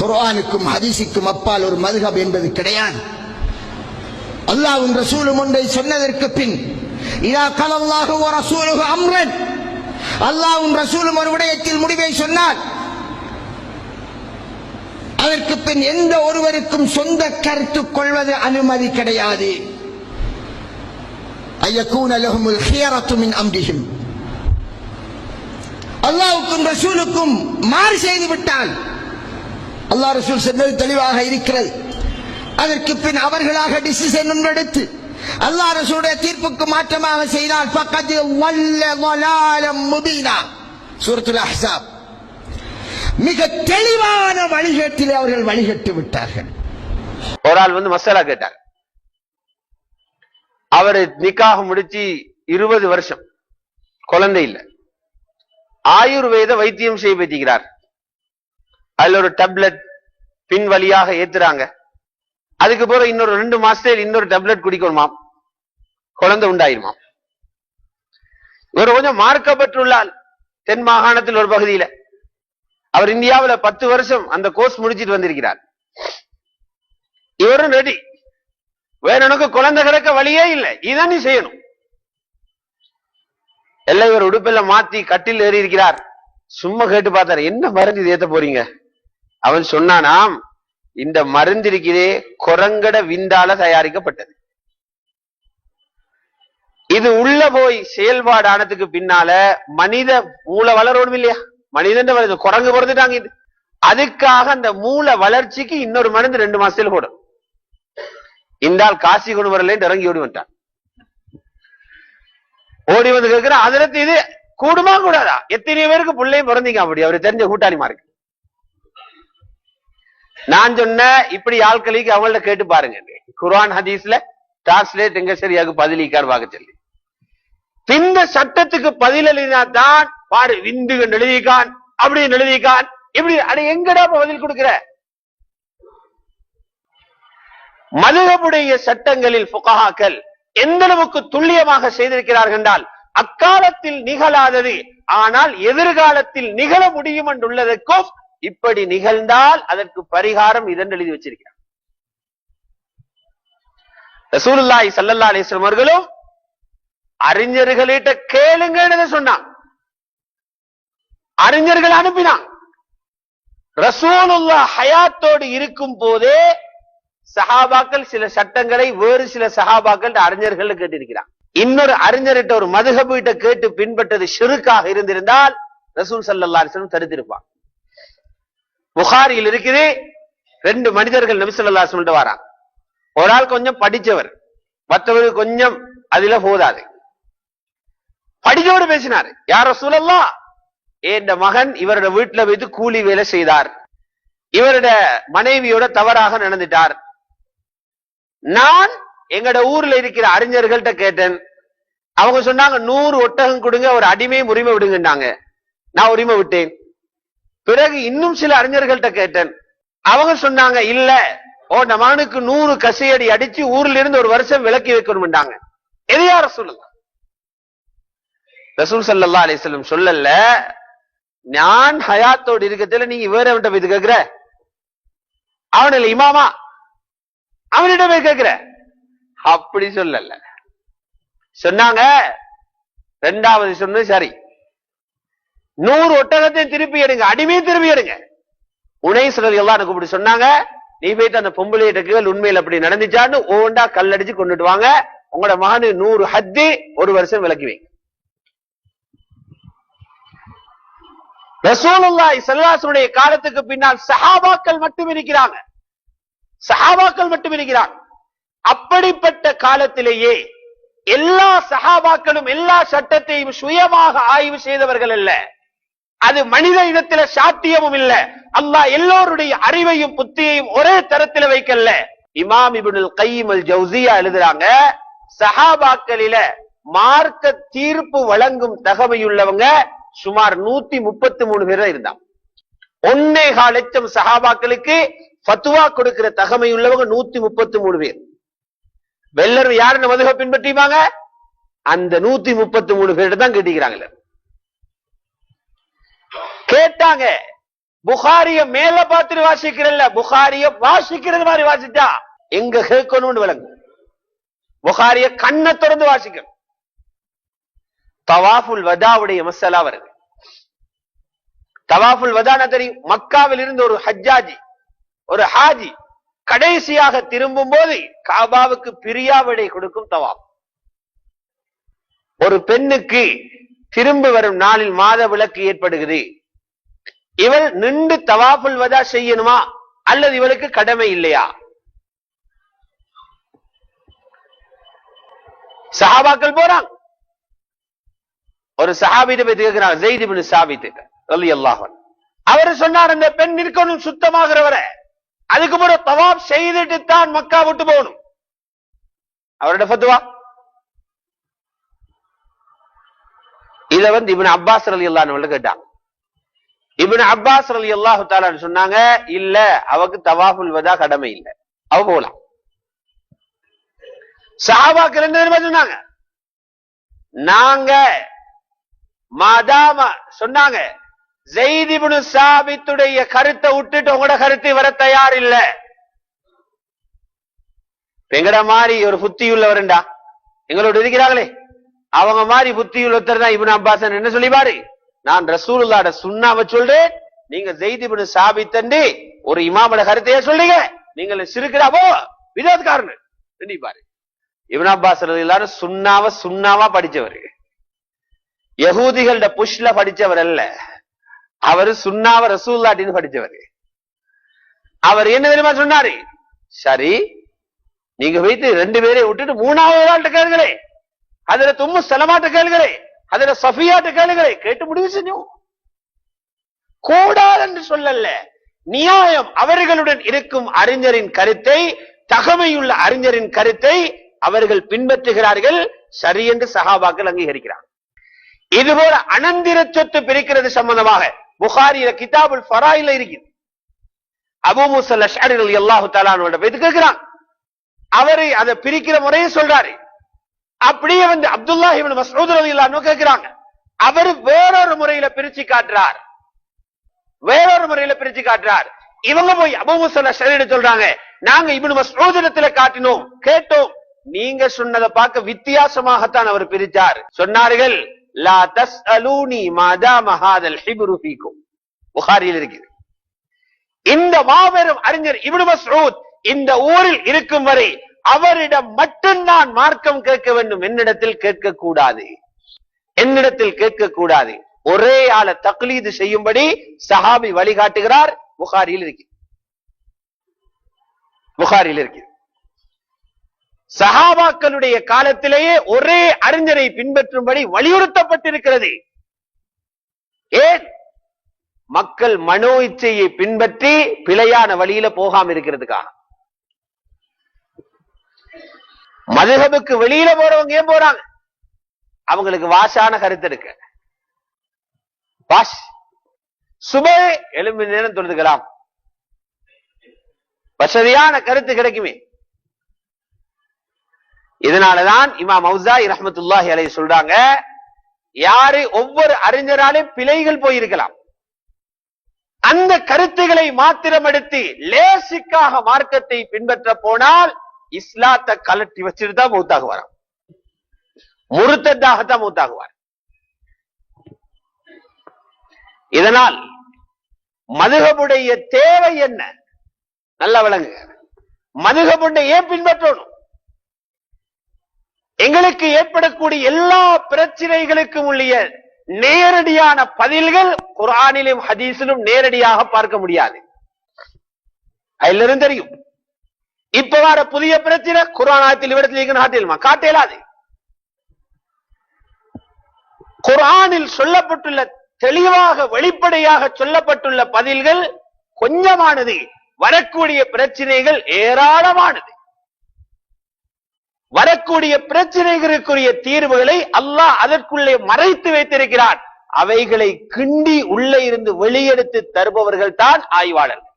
குர்ஆனுக்கும் ஹதீஸுக்கும் அப்பால் ஒரு மதுகப் என்பது கிடையாது. அல்லாஹ்வும் ரசூலும் ஒன்றை சொன்னதற்கு பின் இதா கலல்லாஹு வ ரசூலுஹு அம்ரன். அல்லாஹ்வும் ரசூலும் ஒரு விடயத்தில் முடிவை சொன்னால் அதற்கு பின் எந்த ஒருவருக்கும் சொந்த கருத்து கொள்வது அனுமதி கிடையாது. ஐயக்கூன லஹுமுல் ஹியரத்து மின் அம்ரிஹிம். அல்லாஹ்வுக்கும் ரசூலுக்கும் மாறு செய்து விட்டான் அல்லா ரசூல் சொன்னது தெளிவாக இருக்கிறது. அதற்கு பின் அவர்களாக டிசிஷன் எடுத்து அல்லா ரசூடைய தீர்ப்புக்கு மாற்றமாக செய்தால் பக்கத்து வல்ல வலாலம் முபீனா. சூரத்துல் அஹ்ஸாப் மிக தெளிவான வழிகட்டிலே அவர்கள் வழிகட்டு விட்டார்கள். ஒரு ஆள் வந்து மசாலா கேட்டார். அவர் நிக்காக முடிச்சு இருபது வருஷம். குழந்தை இல்லை. ஆயுர்வேத வைத்தியம் செய்ய பற்றிக்கிறார் அதுல ஒரு டேப்லெட் பின் வழியாக ஏத்துறாங்க. அதுக்கு பிறகு இன்னொரு ரெண்டு மாசத்துல இன்னொரு டேப்லெட் குடிக்கணுமாம். குழந்தை உண்டாயிருமாம். இவர் கொஞ்சம் மார்க்கப்பட்டுள்ளால் தென் மாகாணத்தில் ஒரு பகுதியில. அவர் இந்தியாவுல பத்து வருஷம் அந்த கோர்ஸ் முடிச்சிட்டு வந்திருக்கிறார். இவரும் ரெடி வேற எனக்கு குழந்தை கிடக்க வழியே இல்லை. இதான் நீ செய்யணும். எல்லாம் இவர் உடுப்பெல்லாம் மாத்தி கட்டில் ஏறி இருக்கிறார் சும்மா கேட்டு பார்த்தாரு. என்ன மருந்து இது ஏத்த போறீங்க? அவன் சொன்னானாம் இந்த மருந்திருக்கிறே குரங்கட விந்தால தயாரிக்கப்பட்டது. இது உள்ள போய் செயல்பாடு ஆனதுக்கு பின்னால மனித மூளை வளரணும் இல்லையா? மனிதன் வருது குரங்கு பிறந்துட்டாங்க இது. அதுக்காக அந்த மூளை வளர்ச்சிக்கு இன்னொரு மருந்து ரெண்டு மாசத்துல போடும். இந்தால் காசி கொண்டு வரல இறங்கி ஓடி வந்துட்டான். ஓடி வந்து கேட்கிற அதுல இது கூடுமா கூடாதா? எத்தனை பேருக்கு பிள்ளையும் பிறந்தீங்க அப்படி. அவரு தெரிஞ்ச கூட்டாளிமா இருக்கு நான் சொன்ன இப்படி ஆட்களுக்கு அவங்கள்ட்ட கேட்டு பாருங்க. குரான் ஹதீஸ்ல டிரான்ஸ்லேட் எங்க சரியாக பதிலிக்கார் பார்க்க சொல்லி. இந்த சட்டத்துக்கு பதில் எழுதினா தான் பாரு விந்து எழுதிக்கான் அப்படி எழுதிக்கான் இப்படி அட எங்கடா பதில் கொடுக்கிற? மதுகபுடைய சட்டங்களில் புகாக்கள் எந்த அளவுக்கு துல்லியமாக செய்திருக்கிறார்கள் என்றால் அக்காலத்தில் நிகழாதது ஆனால் எதிர்காலத்தில் நிகழ முடியும் என்றுள்ளதற்கும் இப்படி நிகழ்ந்தால் அதற்கு பரிகாரம் இதன் எழுதி வச்சிருக்கிறார். ரசூலுல்லாய் ஸல்லல்லாஹு அலிஸ்லம் அவர்களும் அறிஞர்களிட்ட கேளுங்கன்னு சொன்னான் அறிஞர்கள் அனுப்பினான் ரசூலுல்லா ஹயாத்தோடு இருக்கும் போதே சஹாபாக்கள் சில சட்டங்களை வேறு சில சஹாபாக்கள் அறிஞர்கள் கேட்டிருக்கிறான் இன்னொரு அறிஞர்கிட்ட ஒரு மதுகபீட்ட கேட்டு பின்பற்றது ஷிருக்காக இருந்திருந்தால் ரசூல் சல்லா அலிஸ்லம் தடுத்திருப்பான் புகாரியில் இருக்குது. ரெண்டு மனிதர்கள் நபிசல்லா சொல்லிட்டு அலைஹி வரான் ஒரு ஆள் கொஞ்சம் படிச்சவர் மற்றவர் கொஞ்சம் அதுல போதாது. படிச்சவர் பேசினாரு யார சூழல்லா என் மகன் இவரோட வீட்டுல வைத்து கூலி வேலை செய்தார். இவரோட மனைவியோட தவறாக நடந்துட்டார். நான் எங்கட ஊர்ல இருக்கிற அறிஞர்கள்ட்ட கேட்டேன். அவங்க சொன்னாங்க நூறு ஒட்டகம் கொடுங்க ஒரு அடிமையும் உரிமை விடுங்கன்னாங்க. நான் உரிமை விட்டேன். பிறகு இன்னும் சில அறிஞர்கள்ட்ட கேட்டேன். அவங்க சொன்னாங்க இல்ல ஓ நம்ம மகனுக்கு நூறு கசையடி அடிச்சு ஊர்ல இருந்து ஒரு வருஷம் விலக்கி வைக்கணும்ட்டாங்க எது யார சொல்லுங்க ரசூல் சல்லா அலிஸ்லம் சொல்லல நான் ஹயாத்தோடு இருக்கத்துல நீங்க வேற அவன்கிட்ட போய் கேக்குற? அவன் இல்ல இமாமா அவனிட போய் கேக்குற. அப்படி சொல்லல. சொன்னாங்க ரெண்டாவது சொன்னது சரி. நூறு ஒட்டகத்தையும் திருப்பி எடுங்க அடிமையும் திருப்பி எடுங்க. உனை சிலர் எல்லாம் எனக்கு இப்படி சொன்னாங்க நீ போயிட்டு அந்த பொம்பளையிட்ட கேள் உண்மையில் அப்படி நடந்துச்சான்னு ஒவ்வொன்றா கல்லடிச்சு கொண்டுட்டு வாங்க. உங்களோட மகனு நூறு ஹத்தி ஒரு வருஷம் விலக்கி வைங்க ரசூலுல்லாஹி காலத்துக்கு பின்னால் சஹாபாக்கள் மட்டும் இருக்கிறாங்க. சஹாபாக்கள் மட்டும் இருக்கிறாங்க. அப்படிப்பட்ட காலத்திலேயே எல்லா சஹாபாக்களும் எல்லா சட்டத்தையும் சுயமாக ஆய்வு செய்தவர்கள் அல்ல. அது மனித இனத்தில சாத்தியமும் இல்ல. அல்லாஹ் எல்லோருடைய அறிவையும் புத்தியையும் ஒரே தரத்துல வைக்கல. இமாம் இபுனுல் கையம் அல் ஜவுசியா எழுதுறாங்க சஹாபாக்களில மார்க்க தீர்ப்பு வழங்கும் தகமையுள்ளவங்க சுமார் நூத்தி முப்பத்தி மூணு பேர் தான் இருந்தாங்க. ஒன்னே கால் லட்சம் சஹாபாக்களுக்கு பத்துவா கொடுக்கிற தகமை உள்ளவங்க நூத்தி முப்பத்தி மூணு பேர். வெள்ளர் யாருன்னு மதுக பின்பற்றிவாங்க அந்த நூத்தி முப்பத்தி மூணு பேர்கிட்ட தான் கேட்டிக்கிறாங்களே. கேட்டாங்க. புகாரிய மேல பார்த்துட்டு வாசிக்கிறல்ல புகாரிய வாசிக்கிறது மாதிரி வாசிச்சா எங்க கேட்கணும்னு விளங்கும். புகாரிய கண்ணை திறந்து வாசிக்கணும் தவாஃபுல் வதாவுடைய மசாலா வருது. தவாஃபுல் வதான தெரியும்? மக்காவில் இருந்து ஒரு ஹஜ்ஜாஜி ஒரு ஹாஜி கடைசியாக திரும்பும் போது காபாவுக்கு பிரியாவிடை கொடுக்கும் தவாப் ஒரு பெண்ணுக்கு திரும்ப வரும் நாளில் மாத விளக்கு ஏற்படுகிறது. இவள் நின்று தவாஃபுல் வதா செய்யணுமா? அல்லது இவளுக்கு கடமை இல்லையா? சஹாபாக்கள் போறாங்க. ஒரு சஹாபிட்ட போய் கேட்கிறாங்க ஜெயித் இப்னு சாபித் அல்லாஹன் அவர் சொன்னார் அந்த பெண் நிற்கணும் சுத்தமாகிறவரை. அதுக்கு பிறகு தவாப் செய்துட்டு தான் மக்கா விட்டு போகணும். அவரோட பத்துவா இத வந்து இவன் அப்பாஸ் அலி அன்ஹு கேட்டான் இப்னு அப்பாஸ் ரலியல்லாஹு தஆலா சொன்னாங்க இல்ல அவக்கு தவாஃபுல் வதா கடமை இல்ல. அவ போலாம். சஹாபாக்கள் என்ன சொன்னாங்க. நாங்க மாதாம சொன்னாங்க ஜெய்தி புனு சாபித்துடைய கருத்தை விட்டுட்டு உங்களோட கருத்து வர தயார் இல்ல. எங்கட மாதிரி ஒரு புத்தி உள்ளவருண்டா எங்களோட இருக்கிறாங்களே அவங்க மாதிரி புத்தி உள்ளத்தர் தான் இப்னு அப்பாசன் என்ன சொல்லிபாரு நான் ரசூலுல்லாட சுண்ணாவை சொல்றேன். நீங்க ஜெய்திபின் சாபி தண்டி ஒரு இமாமோட கருத்தையே சொல்றீங்க. நீங்கள் சிறுக்கிறாவோ விதோத்காரன் பாரு. இவன் அப்பாஸ் எல்லாரும் சுண்ணாவ சுண்ணாவா படிச்சவர். யகூதிகளோட புஷ்ல படிச்சவர் அல்ல. அவரு சுண்ணாவ ரசூல்லாட்டின்னு படிச்சவர். அவர் என்ன தெரியுமா சொன்னாரு? சரி நீங்க வைத்து ரெண்டு பேரையும் விட்டுட்டு மூணாவது ஆள்கிட்ட கேளுங்களே அதுல தும்மு செலமாட்ட கேளுங்களே அதுல சஃபியாட்ட கேளுகளை கேட்டு முடிவு செஞ்சோம் கூடாது என்று சொல்லல நியாயம் அவர்களுடன் இருக்கும் அறிஞரின் கருத்தை தகமையுள்ள அறிஞரின் கருத்தை அவர்கள் பின்பற்றுகிறார்கள் சரி என்று சகாபாக்கள் அங்கீகரிக்கிறார் இதுபோல அனந்திர சொத்து பிரிக்கிறது சம்பந்தமாக புகாரியில கிதாபுல் ஃபராயில இருக்குது. அபு முசல் அஷ்அரி அல்லாஹு தாலானோட கேட்கிறான். அவரு அதை பிரிக்கிற முறையை சொல்றாரு. அப்படியே வந்து அப்துல்லா இவன் மசூத் ரலியல்லாஹு கேட்கிறாங்க அவர் வேறொரு முறையில பிரிச்சு காட்டுறார். வேறொரு முறையில பிரிச்சு காட்டுறார். இவங்க போய் அபு முசல் சொல்றாங்க. நாங்க இவனு மஸ்ஊத் காட்டினோம். கேட்டோம். நீங்க சொன்னதை பார்க்க வித்தியாசமாகத்தான் அவர் பிரித்தார் சொன்னார்கள் லா தஸ் அலூனி மாதா மகாதல் ஃபீக்கும். புகாரியில் இருக்குது. இந்த மாபெரும் அறிஞர் இவனு மசூத் இந்த ஊரில் இருக்கும் வரை அவரிடம் மட்டும் நான் மார்க்கம் கேட்க வேண்டும். என்னிடத்தில் கேட்க கூடாது என்னிடத்தில் கேட்க கூடாது ஒரே ஆள தக்லீது செய்யும்படி சஹாபி வழிகாட்டுகிறார். புகாரியில் இருக்கு. புகாரியில் இருக்கு. சஹாபாக்களுடைய காலத்திலேயே ஒரே அறிஞரை பின்பற்றும்படி வலியுறுத்தப்பட்டிருக்கிறது. ஏன்? மக்கள் மனோ இச்சையை பின்பற்றி பிழையான வழியில போகாம இருக்கிறதுக்காக. மதுகபுக்கு வெளியில போறவங்க ஏன் போறாங்க? அவங்களுக்கு வாஷான கருத்து இருக்கு. வாஷ் சுபே எலும்பு நேரம் தொழுதுக்கலாம். வசதியான கருத்து கிடைக்குமே. இதனாலதான் இமா மௌசாய் ரஹமத்துல்லாஹி அலை சொல்றாங்க யாரு ஒவ்வொரு அறிஞராலும் பிழைகள் போயிருக்கலாம். அந்த கருத்துகளை மாத்திரம் எடுத்து லேசிக்காக மார்க்கத்தை பின்பற்ற போனால் இஸ்லாத்தை கலட்டி வச்சுட்டு தான் மூத்தாகுவார் முருத்ததாகத்தான் மூத்தாகுவார் இதனால் மதுகபுடைய தேவை என்ன? நல்லா விளங்குங்க. மதுகபுண்டை ஏன் பின்பற்றணும்? எங்களுக்கு ஏற்படக்கூடிய எல்லா பிரச்சனைகளுக்கும் உள்ள நேரடியான பதில்கள் குரானிலும் ஹதீஸிலும் நேரடியாக பார்க்க முடியாது. அதிலிருந்து தெரியும். இப்ப வர புதிய பிரச்சனை குரானாத்தில் இவ்விடத்தில் நாட்டிலுமா காட்டலாது குரானில் சொல்லப்பட்டுள்ள தெளிவாக வெளிப்படையாக சொல்லப்பட்டுள்ள பதில்கள் கொஞ்சமானது. வரக்கூடிய பிரச்சனைகள் ஏராளமானது. வரக்கூடிய பிரச்சனைகளுக்குரிய தீர்வுகளை அல்லாஹ் அதற்குள்ளே மறைத்து வைத்திருக்கிறான். அவைகளை கிண்டி உள்ளே இருந்து வெளியெடுத்து தருபவர்கள் தான் ஆய்வாளர்கள்.